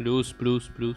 Плюс, плюс, плюс.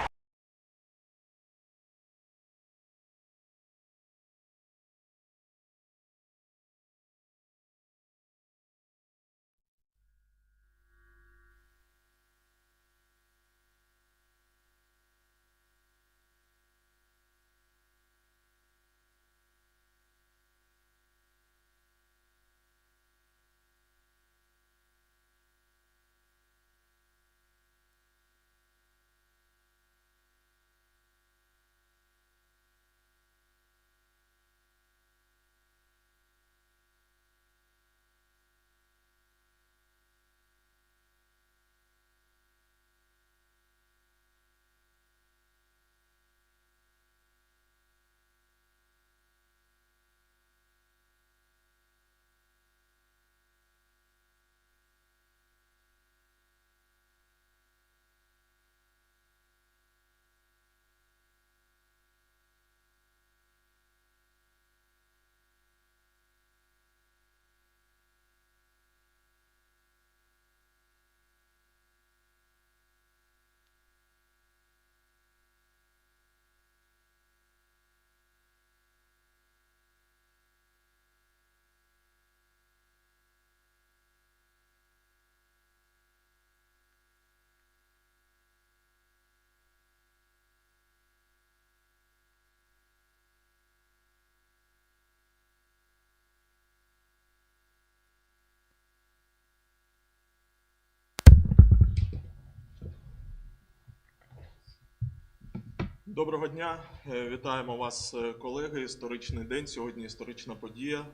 Доброго дня, Е, вітаємо вас, е, колеги. Історичний день. Сьогодні історична подія.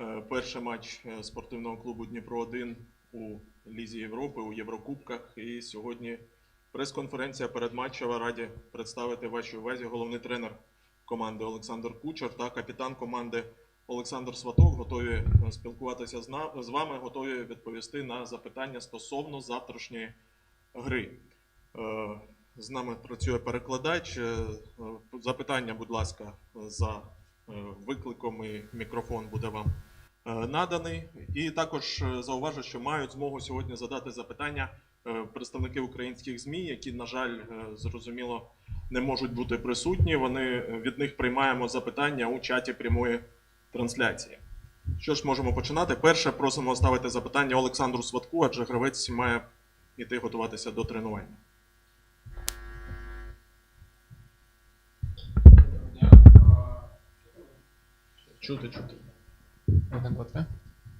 Е, Перший матч спортивного клубу Дніпро 1 у Лізі Європи у Єврокубках. І сьогодні прес-конференція передматчева. Раді представити вашій увазі головний тренер команди Олександр Кучер та капітан команди Олександр Сваток. Готові спілкуватися з вами, готові відповісти на запитання стосовно завтрашньої гри. З нами працює перекладач. Е, Запитання, будь ласка, за е, викликом і мікрофон буде вам е, наданий. І також зауважу, що мають змогу сьогодні задати запитання представники українських ЗМІ, які, на жаль, зрозуміло, не можуть бути присутні. Вони від них приймаємо запитання у чаті прямої трансляції. Що ж, можемо починати. Перше, просимо ставити запитання Олександру Сватку, адже гравець має йти готуватися до тренування. Чути, чути. Один, два, три.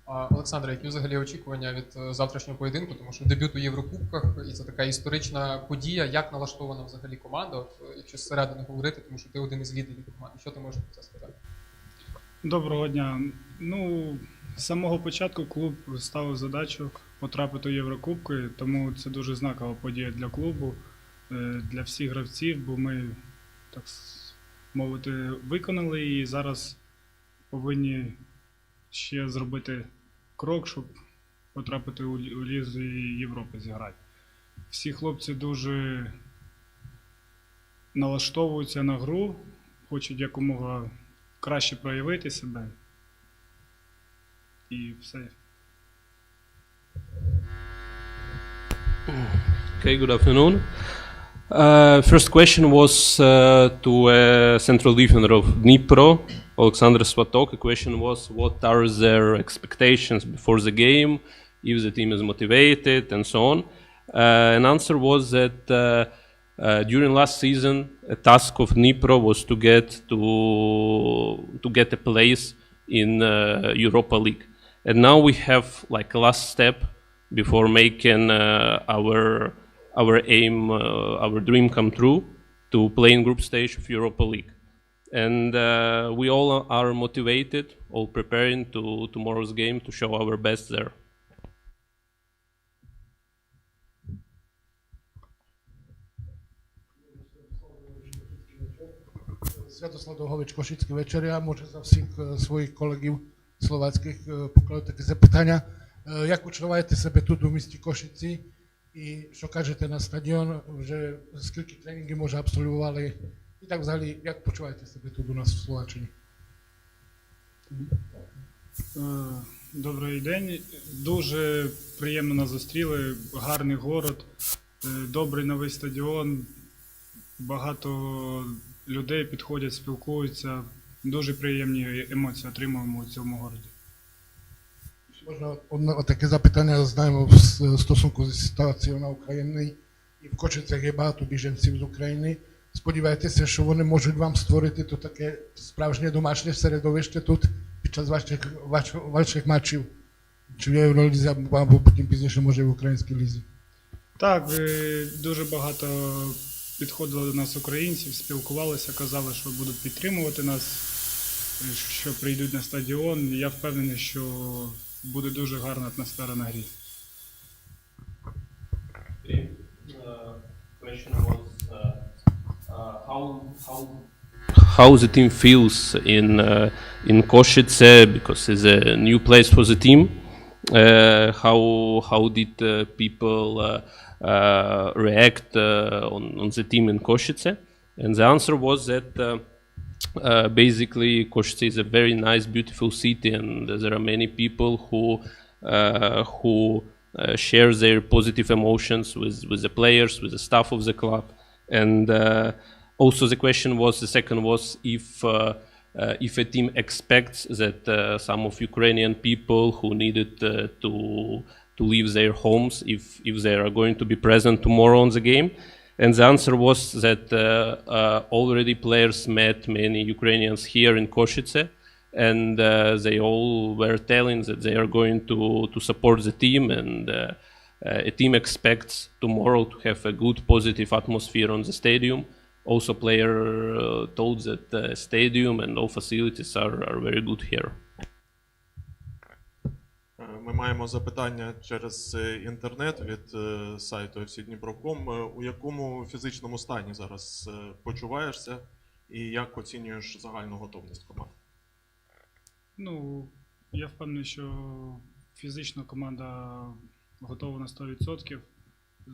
А, Олександре, які взагалі очікування від е, завтрашнього поєдинку, тому що дебют у Єврокубках, і це така історична подія. Як налаштована взагалі команда? От, е, якщо зсередини говорити, тому що ти один із лідерів команди. Що ти можеш про це сказати? Доброго дня. Ну, з самого початку клуб ставив задачу потрапити у Єврокубки, тому це дуже знакова подія для клубу, е, для всіх гравців, бо ми, так мовити, виконали і зараз повинні ще зробити крок, щоб потрапити у Лі- у Лізу Європи зіграти. Всі хлопці дуже налаштовуються на гру, хочуть якомога краще проявити себе. І все. Okay, good afternoon. Uh, first question was uh, to a central defender of Dnipro, Alexander Svatok. The question was what are their expectations before the game, if the team is motivated, and so on. Uh, an answer was that uh, uh, during last season, a task of Dnipro was to get to to get a place in uh, Europa League, and now we have like a last step before making uh, our our aim, our dream come true, to play in group stage of Europa League. And uh, we all are motivated, all preparing to tomorrow's game to show our best there. Святослав Довгович, Кошицький вечір. Я можу за всіх своїх колегів словацьких е, таке запитання. Як почуваєте себе тут у місті Кошиці? І що кажете на стадіон? Вже скільки тренінгів може абсолювали? І так взагалі, як почуваєте себе тут у нас в Словаччині? Е, Добрий день. Дуже приємно нас зустріли. Гарний город, е, добрий новий стадіон. Багато людей підходять, спілкуються. Дуже приємні емоції отримуємо у цьому городі. Можна одне таке запитання знаємо в стосунку зі ситуацією на Україні. І в Кошицях є багато біженців з України. Сподіваєтеся, що вони можуть вам створити тут таке справжнє домашнє середовище тут під час ваших, ваш, ваших матчів? Чи в Євролізі, або потім пізніше, може, в українській лізі? Так, е, дуже багато підходило до нас українців, спілкувалися, казали, що будуть підтримувати нас, е, що прийдуть на стадіон. Я впевнений, що буде дуже гарна атмосфера на грі. How how how the team feels in uh, in Košice because it's a new place for the team. Uh, how how did uh, people uh, react uh, on on the team in Košice? And the answer was that. Uh, basically, Košice is a very nice, beautiful city, and there are many people who who share their positive emotions with with the players, with the staff of the club, and also the question was the second was if. Uh, uh, if a team expects that uh, some of Ukrainian people who needed to to leave their homes, if if they are going to be present tomorrow on the game, and the answer was that uh, uh, already players met many Ukrainians here in Kosice, and uh, they all were telling that they are going to, to support the team, and a team expects tomorrow to have a good, positive atmosphere on the stadium. Also player uh, told that the stadium and all facilities are, are very good here. Е, Ми маємо запитання через е, інтернет від е, сайту fcdnipro.com. У якому фізичному стані зараз почуваєшся і як оцінюєш загальну готовність команди? Ну, я впевнений, що фізично команда готова на 100%.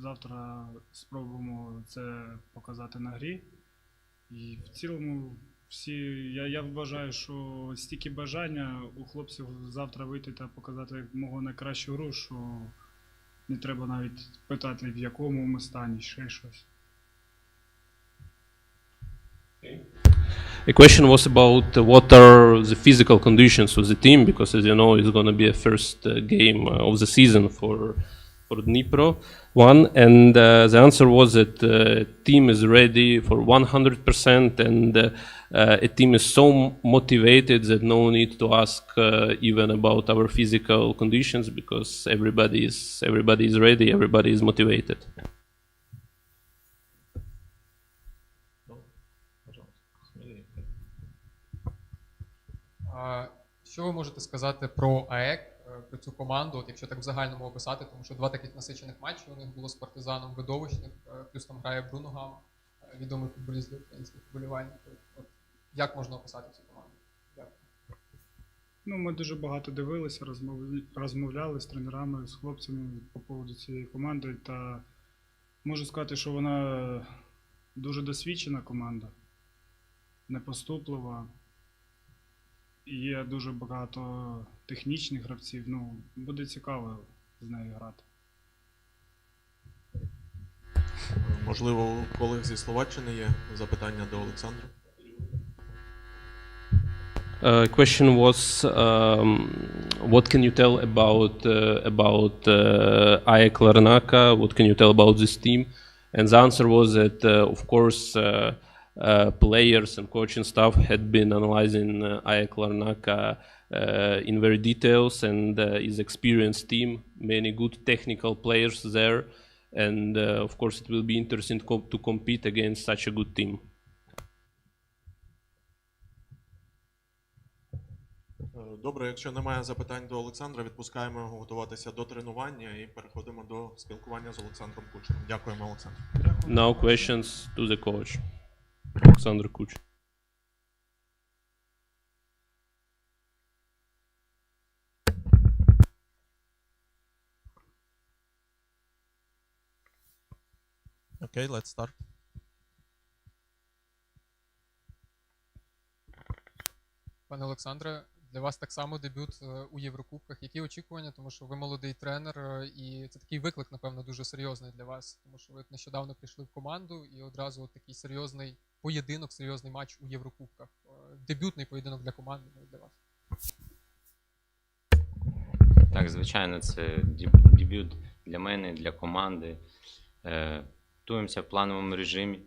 Завтра спробуємо це показати на грі. І в цілому всі, я, я вважаю, що стільки бажання у хлопців завтра вийти та показати мого найкращу гру, що не треба навіть питати, в якому ми стані, ще щось. The question was about what are the physical conditions of the team, because as you know, it's going to be a first uh, game uh, of the season for for Dnipro one, and uh, the answer was that uh, team is ready for 100%, and uh, uh, a team is so motivated that no need to ask uh, even about our physical conditions because everybody is everybody is ready, everybody is motivated. А, Що ви можете сказати про АЕК, е, про цю команду, от якщо так в загальному описати, тому що два таких насичених матчі у них було з партизаном видовищних, е, плюс там грає Бруно Гам, е, відомий футболіст для українських вболівальників. От як можна описати цю команду? Дякую. Ну, ми дуже багато дивилися, розмов- розмовляли з тренерами, з хлопцями по поводу цієї команди. Та можу сказати, що вона дуже досвідчена команда, непоступлива. Є дуже багато технічних гравців. Ну, буде цікаво з нею грати. Е, Можливо, у колег зі Словаччини є запитання до Олександра. Uh, question was um, what can you tell about uh, about uh, AEK Larnaca? What can you tell about this team? And the answer was that, uh, of course, uh, uh, players and coaching staff had been analyzing uh, AEK Larnaca uh, in very details, and uh, is experienced team, many good technical players there, and uh, of course, it will be interesting to, co- to compete against such a good team. Е, Добре, якщо немає запитань до Олександра, відпускаємо його готуватися до тренування і переходимо до спілкування з Олександром Кучером. Дякуємо, Олександр. Now questions to the coach, Alexander Kuch. Окей, let's start. Пане Олександре, для вас так само дебют е, у Єврокубках. Які очікування? Тому що ви молодий тренер, е, і це такий виклик, напевно, дуже серйозний для вас, тому що ви нещодавно прийшли в команду і одразу от такий серйозний поєдинок, серйозний матч у Єврокубках. Е, Дебютний поєдинок для команди ну, для вас. Так, звичайно, це дебют для мене, для команди. Е, Готуємося в плановому режимі.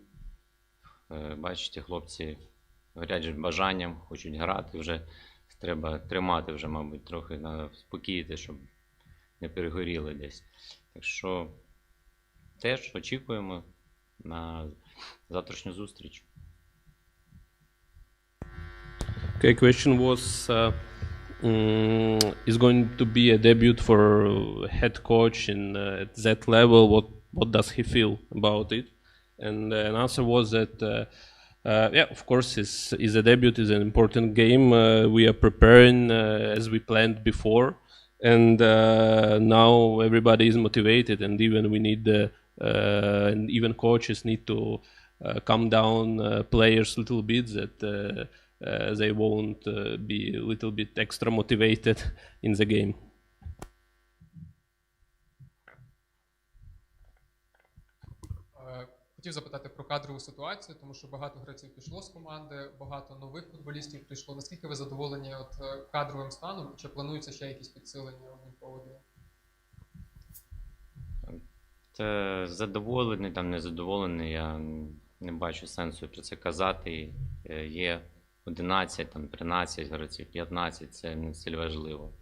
Е, Бачите, хлопці горять бажанням, хочуть грати вже. Треба тримати вже, мабуть, трохи спокійти, щоб не перегоріли десь. Так що теж очікуємо на завтрашню зустріч. Okay, question was uh, mm, is going to be a debut for head coach in uh, at that level. What what does he feel about it? And an answer was that. Uh, uh, yeah, of course, is is a debut is an important game. Uh, we are preparing uh, as we planned before, and uh, now everybody is motivated, and even we need and even coaches need to calm down players a little bit that uh, they won't uh, be a little bit extra motivated in the game. Е, Хотів запитати про кадрову ситуацію, тому що багато гравців пішло з команди, багато нових футболістів прийшло. Наскільки ви задоволені от кадровим станом? Чи планується ще якісь підсилення один по один? Та задоволений, там незадоволений, я не бачу сенсу про це казати. Є 11, там 13 гравців, 15, це не стіль важливо.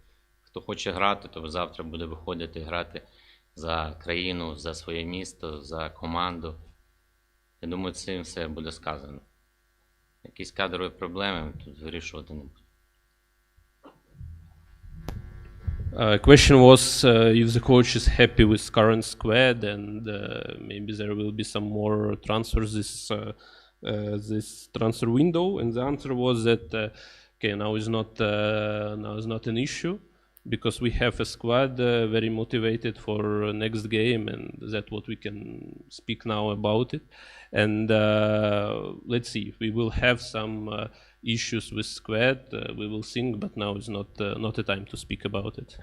Хто хоче грати, то завтра буде виходити грати за країну, за своє місто, за команду. Я думаю, цим все буде сказано. Якісь кадрові проблеми тут вирішувати не буде. Uh, question was uh, if the coach is happy with current squad and uh, maybe there will be some more transfers this uh, this transfer window. And the answer was that uh, okay now is not uh, now is not an issue because we have a squad uh, very motivated for next game and that's what we can speak now about it. And uh, let's see we will have some. Uh, issues with squad uh, we will think but now is not uh, not the time to speak about it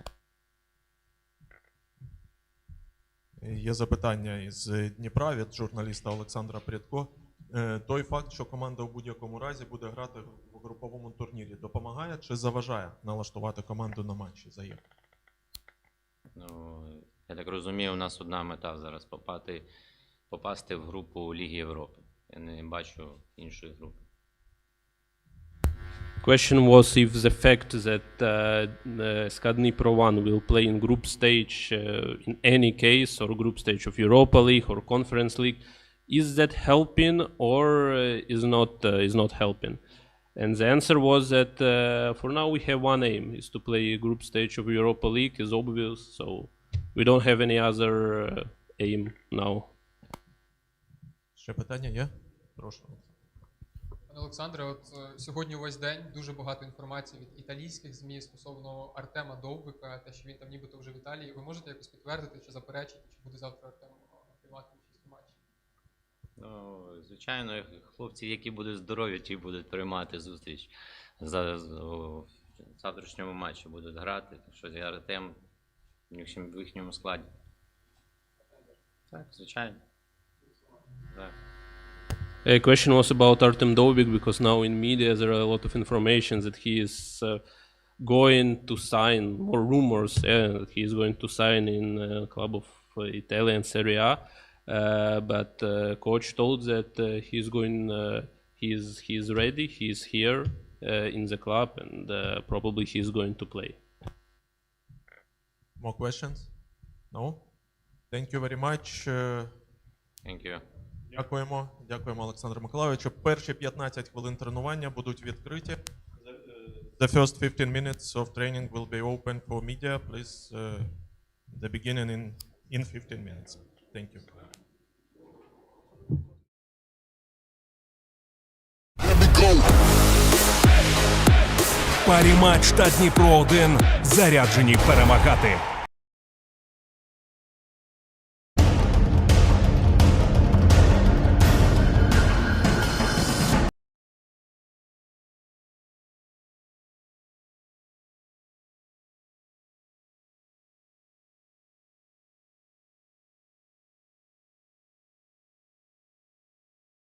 Є запитання із Дніпра від журналіста Олександра Прядко. Е, Той факт, що команда в будь-якому разі буде грати в груповому турнірі, допомагає чи заважає налаштувати команду на матчі заєм? Ну, я так розумію, у нас одна мета зараз попати, попасти в групу Ліги Європи. Я не бачу іншої групи. question was if the fact that uh, uh, Skadny Pro 1 will play in group stage uh, in any case or group stage of Europa League or Conference League is that helping or uh, is not uh, is not helping and the answer was that uh, for now we have one aim is to play group stage of Europa League is obvious so we don't have any other uh, aim now Ще питання є? Прошу. Пане Олександре, от е, сьогодні увесь день дуже багато інформації від італійських ЗМІ стосовно Артема Довбика, те, що він там нібито вже в Італії. Ви можете якось підтвердити чи заперечити, чи буде завтра Артем е, приймати? Ну, звичайно, хлопці, які будуть здорові, ті будуть приймати зустріч за, в завтрашньому матчі будуть грати. Так що я Артем в їхньому- складі. Так, звичайно. Так. A question was about Artem Dovbyk because now in media there are a lot of information that he is uh, going to sign more rumors yeah, that he is going to sign in uh, club of uh, Italian Serie A. Uh, but uh, coach told that uh, he's going, uh, he's he's ready, he's here uh, in the club, and uh, probably he's going to play. More questions? No? Thank you very much. Е, Thank you. Дякуємо. Дякуємо, Олександру Миколайовичу. Перші 15 хвилин тренування будуть відкриті. The first 15 minutes of training will be open for media. Please, uh, the beginning in, in 15 minutes. Thank you. Парі матч та Дніпро 1 заряджені перемагати.